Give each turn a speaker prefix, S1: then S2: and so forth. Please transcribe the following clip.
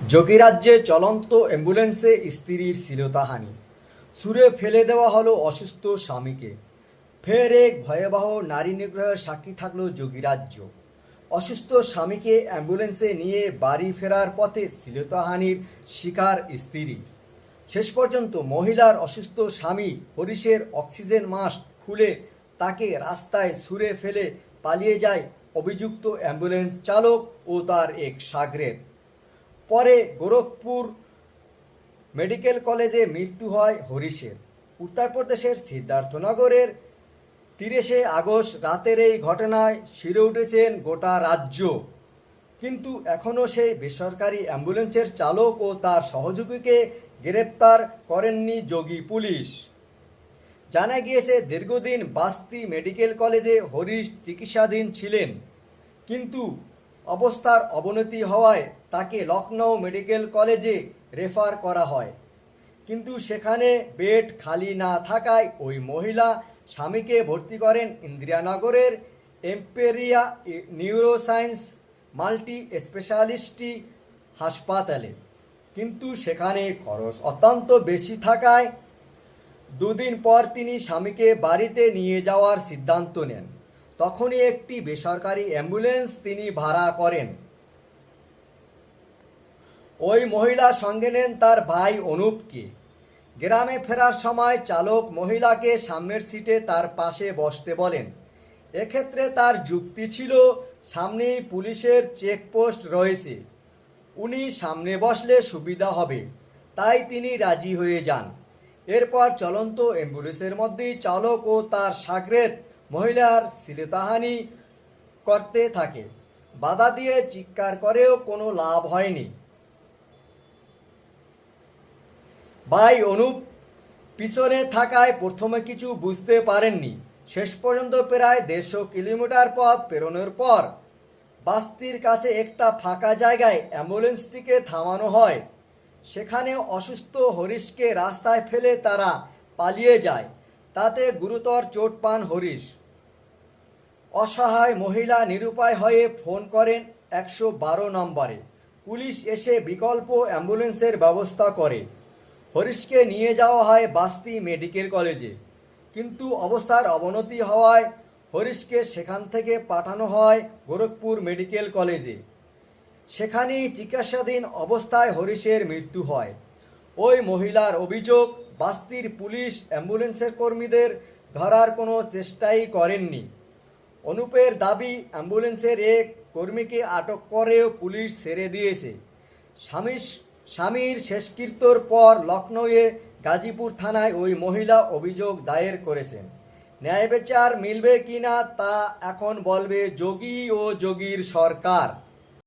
S1: যোগীরাজ্যে চলন্ত অ্যাম্বুলেন্সে স্ত্রীর শ্লীলতাহানি সুরে ফেলে দেওয়া হলো অসুস্থ স্বামীকে। ফের এক ভয়াবহ নারী নিগ্রহের সাক্ষী থাকল যোগীরাজ্য অসুস্থ স্বামীকে অ্যাম্বুলেন্সে নিয়ে বাড়ি ফেরার পথে শ্লীলতাহানির শিকার স্ত্রী। শেষ পর্যন্ত মহিলার অসুস্থ স্বামী হরিশের অক্সিজেন মাস্ক খুলে তাকে রাস্তায় ছুঁড়ে ফেলে পালিয়ে যায় অভিযুক্ত অ্যাম্বুলেন্স চালক ও তার এক সাগরেদ পরে গোরখপুর মেডিকেল কলেজে মৃত্যু হয় হরিশের। উত্তরপ্রদেশের সিদ্ধার্থনগরের তিরিশে আগস্ট রাতের এই ঘটনায় শিরে উঠেছেন গোটা রাজ্য। কিন্তু এখনও সেই বেসরকারি অ্যাম্বুলেন্সের চালক ও তার সহযোগীকে গ্রেপ্তার করেননি যোগী পুলিশ। জানা গিয়েছে, দীর্ঘদিন বাস্তি মেডিকেল কলেজে হরিশ চিকিৎসাধীন ছিলেন। কিন্তু অবস্থার অবনতি হওয়ায় তাকে লখনৌ মেডিকেল কলেজে রেফার করা হয়। কিন্তু সেখানে বেড খালি না থাকায় ওই মহিলা স্বামীকে ভর্তি করেন ইন্দিরানগরের এম্পেরিয়া নিউরোসায়েন্স মাল্টি স্পেশালিস্টি হাসপাতালে। কিন্তু সেখানে খরচ অত্যন্ত বেশি থাকায় দুদিন পর তিনি স্বামীকে বাড়িতে নিয়ে যাওয়ার সিদ্ধান্ত নেন। তখনই একটি বেসরকারি অ্যাম্বুলেন্স তিনি ভাড়া করেন। ওই মহিলা সঙ্গে নেন তার ভাই অনুপকে। গ্রামে ফেরার সময় চালক মহিলাকে সামনের সিটে তার পাশে বসতে বলেন। এক্ষেত্রে তার যুক্তি ছিল, সামনেই পুলিশের চেকপোস্ট রয়েছে। উনি সামনে বসলে সুবিধা হবে, তাই তিনি রাজি হয়ে যান। এরপর চলন্ত অ্যাম্বুলেন্সের মধ্যেই চালক ও তার সাগরেদ মহিলার শ্লীলতাহানি করতে থাকে। বাধা দিয়ে চিৎকার করেও কোনো লাভ হয়নি। ভাই অনুপ পিছনে থাকায় প্রথমে কিছু বুঝতে পারেননি। শেষ পর্যন্ত প্রায় দেড়শো কিলোমিটার পথ পেরোনোর পর বাস্তির কাছে একটা ফাঁকা জায়গায় অ্যাম্বুলেন্সটিকে থামানো হয়। সেখানে অসুস্থ হরিশকে রাস্তায় ফেলে তারা পালিয়ে যায়। তাতে গুরুতর চোট পান হরিশ। অসহায় মহিলা নিরুপায় হয়ে ফোন করেন একশো বারো নম্বরে। পুলিশ এসে বিকল্প অ্যাম্বুলেন্সের ব্যবস্থা করে। হরিশকে নিয়ে যাওয়া হয় বাস্তি মেডিকেল কলেজে। কিন্তু অবস্থার অবনতি হওয়ায় হরিশকে সেখান থেকে পাঠানো হয় গোরখপুর মেডিকেল কলেজে। সেখানেই চিকিৎসাধীন অবস্থায় হরিশের মৃত্যু হয়। ওই মহিলার অভিযোগ, বাস্তির পুলিশ অ্যাম্বুলেন্সের কর্মীদের ধরার কোনো চেষ্টাই করেননি। অনুপের দাবি, অ্যাম্বুলেন্সের এক কর্মীকে আটক করেও পুলিশ ছেড়ে দিয়েছে। স্বামী স্বামীর শেষকৃত্যর পর লখনৌয়ে গাজীপুর থানায় ওই মহিলা অভিযোগ দায়ের করেছেন। ন্যায় বিচার মিলবে কিনা তা এখন বলবে যোগী ও যোগীর সরকার।